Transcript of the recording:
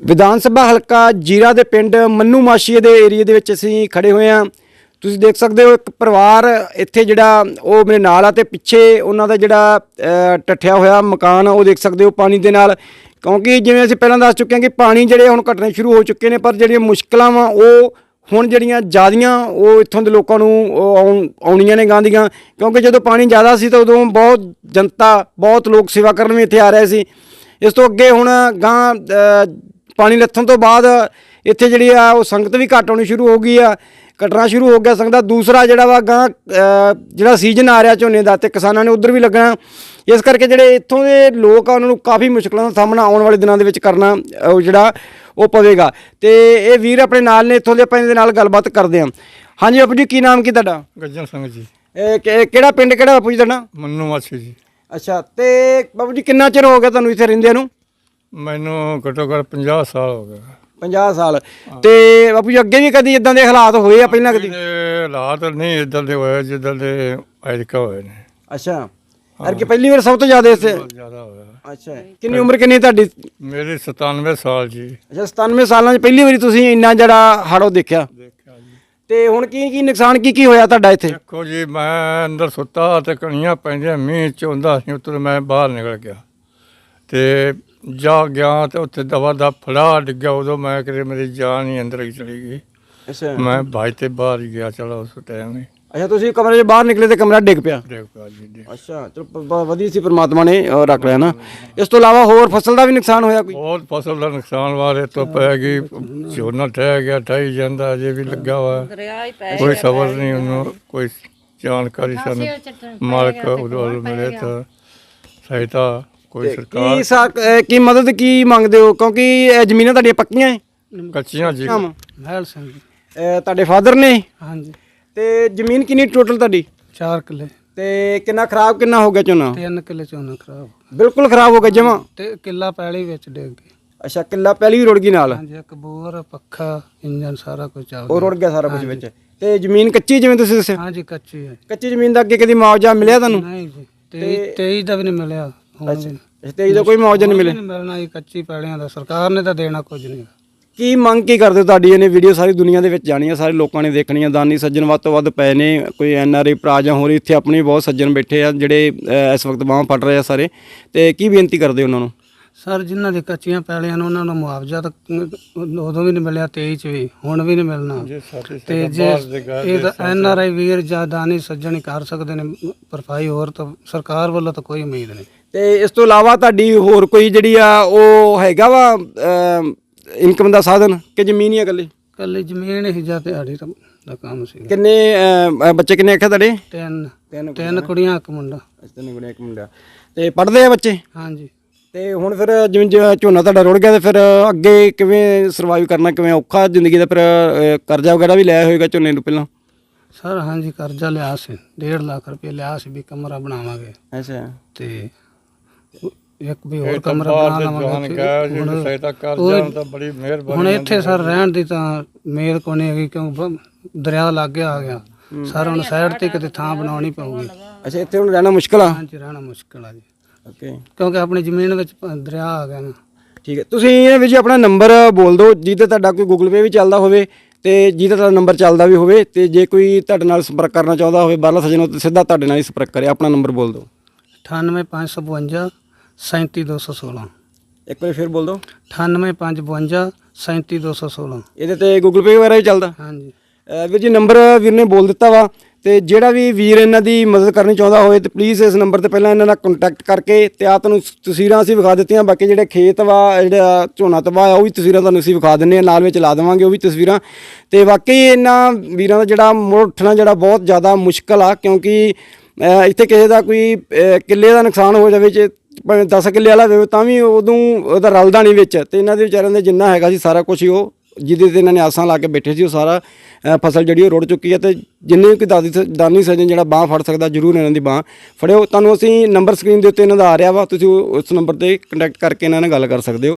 ਵਿਧਾਨ ਸਭਾ ਹਲਕਾ ਜੀਰਾ ਦੇ ਪਿੰਡ ਮੰਨੂ ਮਾਸ਼ੀਏ ਦੇ ਏਰੀਆ ਦੇ ਵਿੱਚ ਅਸੀਂ ਖੜੇ ਹੋਏ ਹਾਂ। ਤੁਸੀਂ ਦੇਖ ਸਕਦੇ ਹੋ ਇੱਕ ਪਰਿਵਾਰ ਇੱਥੇ ਜਿਹੜਾ ਉਹ ਮੇਰੇ ਨਾਲ ਆ ਤੇ ਪਿੱਛੇ ਉਹਨਾਂ ਦਾ ਜਿਹੜਾ ਟੱਠਿਆ ਹੋਇਆ ਮਕਾਨ ਆ, ਉਹ ਦੇਖ ਸਕਦੇ ਹੋ ਪਾਣੀ ਦੇ ਨਾਲ। ਕਿਉਂਕਿ ਜਿਵੇਂ ਅਸੀਂ ਪਹਿਲਾਂ ਦੱਸ ਚੁੱਕੇ ਹਾਂ ਕਿ ਪਾਣੀ ਜਿਹੜੇ ਹੁਣ ਘਟਣੇ ਸ਼ੁਰੂ ਹੋ ਚੁੱਕੇ ਨੇ ਪਰ ਜਿਹੜੀਆਂ ਮੁਸ਼ਕਲਾਂ ਵਾ ਉਹ ਹੁਣ ਜਿਹੜੀਆਂ ਜ਼ਿਆਦੀਆਂ ਉਹ ਇੱਥੋਂ ਦੇ ਲੋਕਾਂ ਨੂੰ ਉਹ ਆਉਣ- ਆਉਣੀਆਂ ਨੇ ਗਾਂਦੀਆਂ ਕਿਉਂਕਿ ਜਦੋਂ ਪਾਣੀ ਜ਼ਿਆਦਾ ਸੀ ਤਾਂ ਉਦੋਂ ਬਹੁਤ ਜਨਤਾ ਬਹੁਤ ਲੋਕ ਸੇਵਾ ਕਰਨ ਵੀ ਇੱਥੇ ਆ ਰਹੇ ਸੀ। ਇਸ ਤੋਂ ਅੱਗੇ ਹੁਣ ਗਾਂ ਪਾਣੀ ਲੱਥਣ ਤੋਂ ਬਾਅਦ ਇੱਥੇ ਜਿਹੜੀ ਆ ਉਹ ਸੰਗਤ ਵੀ ਘੱਟ ਆਉਣੀ ਸ਼ੁਰੂ ਹੋ ਗਈ ਆ ਘਟਣਾ ਸ਼ੁਰੂ ਹੋ ਗਿਆ ਸੰਗਤ ਦੂਸਰਾ ਜਿਹੜਾ ਵਾ ਗਾਂ ਜਿਹੜਾ ਸੀਜ਼ਨ ਆ ਰਿਹਾ ਝੋਨੇ ਦਾ ਤੇ ਕਿਸਾਨਾਂ ਨੇ ਉਧਰ ਵੀ ਲੱਗਣਾ। ਇਸ ਕਰਕੇ ਜਿਹੜੇ ਇੱਥੋਂ ਦੇ ਲੋਕ ਆ ਉਹਨਾਂ ਨੂੰ ਕਾਫੀ ਮੁਸ਼ਕਲਾਂ ਦਾ ਸਾਹਮਣਾ ਆਉਣ ਵਾਲੇ ਦਿਨਾਂ ਦੇ ਵਿੱਚ ਕਰਨਾ ਉਹ ਜਿਹੜਾ ਉਹ ਪਵੇਗਾ। ਤੇ ਇਹ ਵੀਰ ਆਪਣੇ ਨਾਲ ਨੇ ਇੱਥੋਂ ਦੇ ਆਪਾਂ ਇਹਦੇ ਨਾਲ ਗੱਲਬਾਤ ਕਰਦੇ ਹਾਂ ਹਾਂਜੀ ਬਾਪੂ ਜੀ ਕੀ ਨਾਮ ਕੀ ਤੁਹਾਡਾ? ਗੱਜਣ ਸਿੰਘ ਜੀ। ਇਹ ਕਿਹੜਾ ਪਿੰਡ ਕਿਹੜਾ ਬਾਪੂ ਜੀ ਤੁਹਾਡਾ? ਮੰਨੂ ਮਾਛੀ ਜੀ। ਅੱਛਾ ਤੇ ਬਾਪੂ ਜੀ ਕਿੰਨਾ ਚਿਰ ਹੋ ਗਿਆ ਤੁਹਾਨੂੰ ਇੱਥੇ ਰਹਿੰਦਿਆਂ ਨੂੰ? ਮੈਨੂੰ ਘੱਟੋ ਘੱਟ 50 ਸਾਲ ਹੋ ਗਏ। 50 ਸਾਲ। ਤੇ ਬਾਪੂ ਜੀ ਅੱਗੇ ਵੀ ਕਦੀ ਇਦਾਂ ਦੇ ਹਾਲਾਤ ਹੋਏ ਆ ਪਹਿਲਾਂ ਕਦੀ? ਇਹ ਹਾਲਾਤ ਨਹੀਂ ਇਦਾਂ ਦੇ ਹੋਏ ਜਿੱਦਾਂ ਦੇ ਐਤਕਾ ਹੋਏ ਨੇ। ਅੱਛਾ। ਅਰ ਕਿ ਪਹਿਲੀ ਵਾਰ ਸਭ ਤੋਂ ਜ਼ਿਆਦਾ ਇਸ ਬਹੁਤ ਜ਼ਿਆਦਾ ਹੋਇਆ। ਅੱਛਾ। ਕਿੰਨੀ ਉਮਰ ਕਿੰਨੀ ਤੁਹਾਡੀ? ਮੇਰੇ 97 ਸਾਲ ਜੀ। ਅੱਛਾ 97 ਸਾਲਾਂ 'ਚ ਪਹਿਲੀ ਵਾਰੀ ਤੁਸੀਂ ਇੰਨਾ ਜਿਹੜਾ ਹੜੋ ਦੇਖਿਆ। ਦੇਖਿਆ ਜੀ। ਤੇ ਹੁਣ ਕੀ ਕੀ ਨੁਕਸਾਨ ਕੀ ਕੀ ਹੋਇਆ ਤੁਹਾਡਾ ਇੱਥੇ? ਦੇਖੋ ਜੀ ਮੈਂ ਅੰਦਰ ਸੁੱਤਾ ਤੇ ਕਣੀਆਂ ਪੈਂਦੀਆਂ ਮੀਂਹ ਚ ਹੁੰਦਾ ਸੀ ਉੱਤਰ ਮੈਂ ਬਾਹਰ ਨਿਕਲ ਗਿਆ। ਤੇ ਜਾ ਗਿਆ ਤੇ ਉੱਥੇ ਦਵਾ ਦਾ ਫੜਾ ਡਿੱਗਿਆ ਉਦੋਂ ਮੈਂ ਕਿਤੇ ਮੇਰੀ ਜਾਨ ਹੀ ਅੰਦਰ ਹੀ ਚਲੀ ਗਈ। ਅੱਛਾ। ਮੈਂ ਭਾਈ ਤੇ ਬਾਹਰ ਹੀ ਗਿਆ ਚਲੋ ਉਸ ਟਾਈਮ ਹੀ। ਅੱਛਾ ਤੁਸੀਂ ਕਮਰੇ 'ਚ ਬਾਹਰ ਨਿਕਲੇ ਤੇ ਕਮਰਾ ਡਿੱਗ ਪਿਆ? ਦੇਖ ਪਾ ਜੀ ਦੇਖ। ਅੱਛਾ ਚਲੋ ਪ- ਵਧੀਆ ਸੀ ਪ੍ਰਮਾਤਮਾ ਨੇ ਰੱਖ ਲਿਆ ਨਾ। ਇਸ ਤੋਂ ਇਲਾਵਾ ਹੋਰ ਫਸਲ ਦਾ ਵੀ ਨੁਕਸਾਨ ਹੋਇਆ ਕੋਈ? ਬਹੁਤ ਫਸਲ ਦਾ ਨੁਕਸਾਨ ਵਾਰੇ ਤੋਂ ਪੈ ਗਈ ਝੋਨਾ ਠਹਿ ਗਿਆ ਠਹਿ ਜਾਂਦਾ ਅਜੇ ਵੀ ਲੱਗਾ ਹੋਇਆ। ਕੋਈ ਸਬਰ ਨਹੀਂ ਉਹਨੂੰ ਕੋਈ ਜਾਣਕਾਰੀ ਸਾਨੂੰ ਮਾਲਕ ਉਦੋਂ ਮਿਲੇ ਤਾਂ ਸਹਾਇਤਾ ਕੋਈ ਸਰਕਾਰ ਕੀ ਸਾ ਅਹ, ਕੀ ਮਦਦ ਕੀ ਮੰਗਦੇ ਹੋ? ਕਿਉਂਕਿ ਇਹ ਜ਼ਮੀਨਾਂ ਤੁਹਾਡੀਆਂ ਪੱਕੀਆਂ ਹੈ। ਕੱਚੀਆਂ ਜੀ। ਨਾਮ ਮਹਿਲ ਸਿੰਘ ਜੀ। ਅਹ, ਤੁਹਾਡੇ ਫਾਦਰ ਨੇ? ਹਾਂਜੀ। ਤੇ ਜ਼ਮੀਨ ਕਿੰਨੀ ਟੋਟਲ ਤੁਹਾਡੀ? 4 ਕਿੱਲੇ। ਤੇ ਕਿੰਨਾ ਖਰਾਬ ਕਿੰਨਾ ਹੋ ਗਿਆ ਝੋਨਾ? 3 ਕਿੱਲੇ ਝੋਨਾ ਖਰਾਬ ਬਿਲਕੁਲ ਖਰਾਬ ਹੋ ਗਿਆ ਜਮਾ? ਤੇ ਕਿੱਲਾ ਪੈਲੀ ਵਿੱਚ ਡਿੱਗ ਗਈ। ਅੱਛਾ ਕਿੱਲਾ ਪਹਿਲੀ ਵੀ ਰੁੜ ਗਈ ਨਾਲ? ਹਾਂਜੀ ਇੱਕ ਬੋਰ ਪੱਖਾ ਇੰਜਨ ਸਾਰਾ ਕੁਝ ਚੱਲ ਉਹ ਰੁੜ ਗਿਆ ਸਾਰਾ ਕੁਝ ਵਿੱਚ। ਤੇ ਜ਼ਮੀਨ ਕੱਚੀ ਜਿਵੇਂ ਤੁਸੀਂ ਦੱਸਿਆ? ਹਾਂਜੀ ਕੱਚੀ ਹੈ। ਕੱਚੀ ਜ਼ਮੀਨ ਦਾ ਅੱਗੇ ਕਦੀ ਮੁਆਵਜ਼ਾ ਮਿਲਿਆ ਤੁਹਾਨੂੰ? ਨਹੀਂ ਜੀ 23 23 ਦਾ ਵੀ ਨਹੀਂ ਮਿਲਿਆ। ਹੁਣ ਵੀ ਇਸ ਤੇ ਇਹਦਾ ਕੋਈ ਮੁਆਵਜ਼ਾ ਨਹੀਂ ਮਿਲਿਆ ਨਹੀਂ ਮਿਲਣਾ ਜੀ ਕੱਚੀ ਪੈਲੀਆਂ ਦਾ। ਸਰਕਾਰ ਨੇ ਤਾਂ ਦੇਣਾ ਕੁਝ ਨਹੀਂ। ਕੀ ਮੰਗ ਕੀ ਕਰਦੇ ਹੋ ਤੁਹਾਡੀ? ਇਹਨੇ ਵੀਡੀਓ ਸਾਰੀ ਦੁਨੀਆ ਦੇ ਵਿੱਚ ਜਾਣੀ ਆ ਸਾਰੇ ਲੋਕਾਂ ਨੇ ਦੇਖਣੀ ਆ। ਦਾਨੀ ਸੱਜਣ ਵੱਧ ਤੋਂ ਵੱਧ ਪਏ ਨੇ ਕੋਈ ਐਨ ਆਰ ਆਈ ਭਰਾ ਜਾਂ ਹੋਰ ਇੱਥੇ ਆਪਣੇ ਬਹੁਤ ਸੱਜਣ ਬੈਠੇ ਆ ਜਿਹੜੇ ਇਸ ਵਕਤ ਬਾਹਾਂ ਫੜ ਰਹੇ ਆ ਸਾਰੇ। ਤੇ ਕੀ ਬੇਨਤੀ ਕਰਦੇ ਉਹਨਾਂ ਨੂੰ? ਸਰ ਜਿਨ੍ਹਾਂ ਦੀ ਕੱਚੀਆਂ ਪੈਲੀਆਂ ਨੇ ਉਹਨਾਂ ਨੂੰ ਮੁਆਵਜ਼ਾ ਤਾਂ ਉਦੋਂ ਵੀ ਨਹੀਂ ਮਿਲਿਆ 23 ਚ ਵੀ। ਹੁਣ ਵੀ ਨਹੀਂ ਮਿਲਣਾ। ਤੇ ਜੇ ਇਹ ਤਾਂ ਐਨ ਆਰ ਆਈ ਵੀਰ ਜਾਂ ਦਾਨੀ ਸੱਜਣ ਹੀ ਕਰ ਸਕਦੇ ਨੇ ਭਰਪਾਈ ਹੋਰ ਤਾਂ ਸਰਕਾਰ ਵੱਲੋਂ ਤਾਂ ਕੋਈ ਉਮੀਦ ਨਹੀਂ। ਤੇ ਇਸ ਤੋਂ ਇਲਾਵਾ ਤੁਹਾਡੀ ਹੋਰ ਕੋਈ ਜਿਹੜੀ ਆ ਉਹ ਹੈਗਾ ਵਾ ਇਨਕਮ ਦਾ ਸਾਧਨ ਕਿ ਜ਼ਮੀਨ ਹੀ ਆ ਇਕੱਲੀ? ਕੱਲੀ ਜ਼ਮੀਨ ਹੀ ਜਾਂ ਦਿਹਾੜੀ ਦਾ ਦਾ ਕੰਮ ਸੀ ਕਿੰਨੇ ਅਹ, ਬੱਚੇ ਕਿੰਨੇ ਆਖਿਆ ਤੁਹਾਡੇ? ਤਿੰਨ। ਤਿੰਨ ਤਿੰਨ ਕੁੜੀਆਂ ਇੱਕ ਮੁੰਡਾ। ਤਿੰਨ ਗੁਣੇ ਇੱਕ ਮੁੰਡਾ। ਤੇ ਪੜ੍ਹਦੇ ਆ ਬੱਚੇ? ਹਾਂਜੀ। ਤੇ ਹੁਣ ਫਿਰ ਜਿਵੇਂ ਝੋਨਾ ਤੁਹਾਡਾ ਰੁੜ ਗਿਆ ਤੇ ਫਿਰ ਅੱਗੇ ਕਿਵੇਂ ਸਰਵਾਈਵ ਕਰਨਾ ਕਿਵੇਂ ਔਖਾ ਜ਼ਿੰਦਗੀ ਦਾ ਫਿਰ ਅਹ, ਕਰਜ਼ਾ ਵਗੈਰਾ ਵੀ ਲਿਆ ਹੋਏਗਾ ਝੋਨੇ ਨੂੰ ਪਹਿਲਾਂ? ਸਰ ਹਾਂਜੀ ਕਰਜ਼ਾ ਲਿਆ ਸੀ। 1.5 ਲੱਖ ਰੁਪਏ ਲਿਆ ਸੀ ਵੀ ਕਮਰਾ ਬਣਾਵਾਂਗੇ। ਅੱਛਾ। ਤੇ ਇੱਕ ਵੀ ਹੋਰ ਕਮਰਾ ਬਣਾ ਲਵਾਂਗੇ ਜਿਹੜੀ ਸਹਾਇਤਾ ਕਰ ਜਾਣ ਤਾਂ ਬੜੀ ਮਿਹਰਬਾਨੀ ਹੁਣ ਇੱਥੇ ਸਰ ਰਹਿਣ ਦੀ ਤਾਂ ਮੇਰ ਕੋ ਨਹੀਂ ਹੈਗੀ ਕਿਉਂ ਦਰਿਆ ਲਾਗੇ ਆ ਗਿਆ। ਸਰ ਹੁਣ ਸਾਈਡ ਤੇ ਕਿਤੇ ਥਾਂ ਬਣਾਉਣੀ ਪਊਗੀ। ਅੱਛਾ ਇੱਥੇ ਹੁਣ ਰਹਿਣਾ ਮੁਸ਼ਕਲ ਆ? ਹਾਂਜੀ ਰਹਿਣਾ ਮੁਸ਼ਕਲ ਆ ਜੀ। ਓਕੇ। ਕਿਉਂਕਿ ਆਪਣੀ ਜ਼ਮੀਨ ਵਿੱਚ ਦਰਿਆ ਆ ਗਿਆ ਨਾ। ਠੀਕ ਹੈ। ਤੁਸੀਂ ਇਹ ਵੀ ਜੀ ਆਪਣਾ ਨੰਬਰ ਬੋਲ ਦਿਓ ਜਿਹਦੇ ਤੁਹਾਡਾ ਕੋਈ ਗੂਗਲ ਪੇ ਵੀ ਚੱਲਦਾ ਹੋਵੇ ਤੇ ਜਿਹਦਾ ਤੁਹਾਡਾ ਨੰਬਰ ਚੱਲਦਾ ਵੀ ਹੋਵੇ ਤੇ ਜੇ ਕੋਈ ਤੁਹਾਡੇ ਨਾਲ ਸੰਪਰਕ ਕਰਨਾ ਚਾਹੁੰਦਾ ਹੋਵੇ ਬਾਹਰਲਾ ਸੱਜਣ ਉਹ ਸਿੱਧਾ ਤੁਹਾਡੇ ਨਾਲ ਹੀ ਸੰਪਰਕ ਕਰੇ ਆਪਣਾ ਨੰਬਰ ਬੋਲ ਦਿਓ। 98552 37216 ਇੱਕ ਵਾਰ ਫਿਰ ਬੋਲ ਦਿਓ। 98552 37216 ਇਹਦੇ ਤੇ ਗੂਗਲ ਪੇ ਵਗੈਰਾ ਵੀ ਚੱਲਦਾ। ਹਾਂਜੀ। ਅਹ ਵੀਰ ਜੀ ਨੰਬਰ ਵੀਰ ਨੇ ਬੋਲ ਦਿੱਤਾ ਵਾ ਤੇ ਜਿਹੜਾ ਵੀ ਵੀਰ ਇਹਨਾਂ ਦੀ ਮਦਦ ਕਰਨੀ ਚਾਹੁੰਦਾ ਹੋਵੇ ਤੇ ਪਲੀਜ਼ ਇਸ ਨੰਬਰ ਤੇ ਪਹਿਲਾਂ ਇਹਨਾਂ ਨਾਲ ਕੰਟੈਕਟ ਕਰਕੇ ਤੇ ਆ ਤੁਹਾਨੂੰ ਤਸਵੀਰਾਂ ਅਸੀਂ ਵਿਖਾ ਦਿੱਤੀਆਂ ਬਾਕੀ ਜਿਹੜੇ ਖੇਤ ਵਾ ਜਿਹੜਾ ਝੋਨਾ ਤਬਾਹ ਆ ਉਹ ਵੀ ਤਸਵੀਰਾਂ ਤੁਹਾਨੂੰ ਅਸੀਂ ਵਿਖਾ ਦਿੰਨੇ ਆ ਨਾਲ ਵਿੱਚ ਲਾ ਦੇਵਾਂਗੇ ਉਹ ਵੀ ਤਸਵੀਰਾਂ। ਤੇ ਵਾਕਈ ਇਹਨਾਂ ਵੀਰਾਂ ਦਾ ਜਿਹੜਾ ਮੁੜ ਉੱਠਣਾ ਜਿਹੜਾ ਬਹੁਤ ਜ਼ਿਆਦਾ ਮੁਸ਼ਕਲ ਆ ਕਿਉਂਕਿ ਇੱਥੇ ਕਿਸੇ ਦਾ ਕੋਈ ਕਿੱਲੇ ਦਾ ਨੁਕਸਾਨ ਹੋ ਜਾਵੇ ਜੇ ਭਾਵੇਂ 10 ਕਿੱਲੇ ਵਾਲਾ ਹੋਵੇ ਤਾਂ ਵੀ ਉਦੋਂ ਉਹਦਾ ਰਲਦਾ ਨਹੀਂ ਵਿੱਚ। ਤੇ ਇਹਨਾਂ ਦੇ ਵਿਚਾਰਿਆਂ ਦੇ ਜਿੰਨਾ ਹੈਗਾ ਸੀ ਸਾਰਾ ਕੁਝ ਹੀ ਉਹ, ਜਿਹਦੇ ਤੇ ਇਹਨਾਂ ਨੇ ਆਸਾਂ ਲਾ ਕੇ ਬੈਠੇ ਸੀ ਉਹ ਸਾਰਾ ਫਸਲ ਜਿਹੜੀ ਉਹ ਰੁੜ ਚੁੱਕੀ ਹੈ ਤੇ ਜਿੰਨੇ ਵੀ ਦਾਦੀ ਸ- ਦਾਨੀ ਸੱਜਣ ਜਿਹੜਾ ਬਾਹ ਫੜ ਸਕਦਾ, ਜਰੂਰ ਇਹਨਾਂ ਦੀ ਬਾਹ ਫੜਿਓ। ਤੁਹਾਨੂੰ ਅਸੀਂ ਨੰਬਰ ਸਕਰੀਨ ਦੇ ਉੱਤੇ ਇਹਨਾਂ ਦਾ ਆ ਰਿਹਾ ਵਾ, ਤੁਸੀਂ ਉਹ- ਉਸ ਨੰਬਰ ਤੇ ਕੰਟੈਕਟ ਕਰਕੇ ਇਹਨਾਂ ਨਾਲ ਗੱਲ ਕਰ ਸਕਦੇ ਹੋ।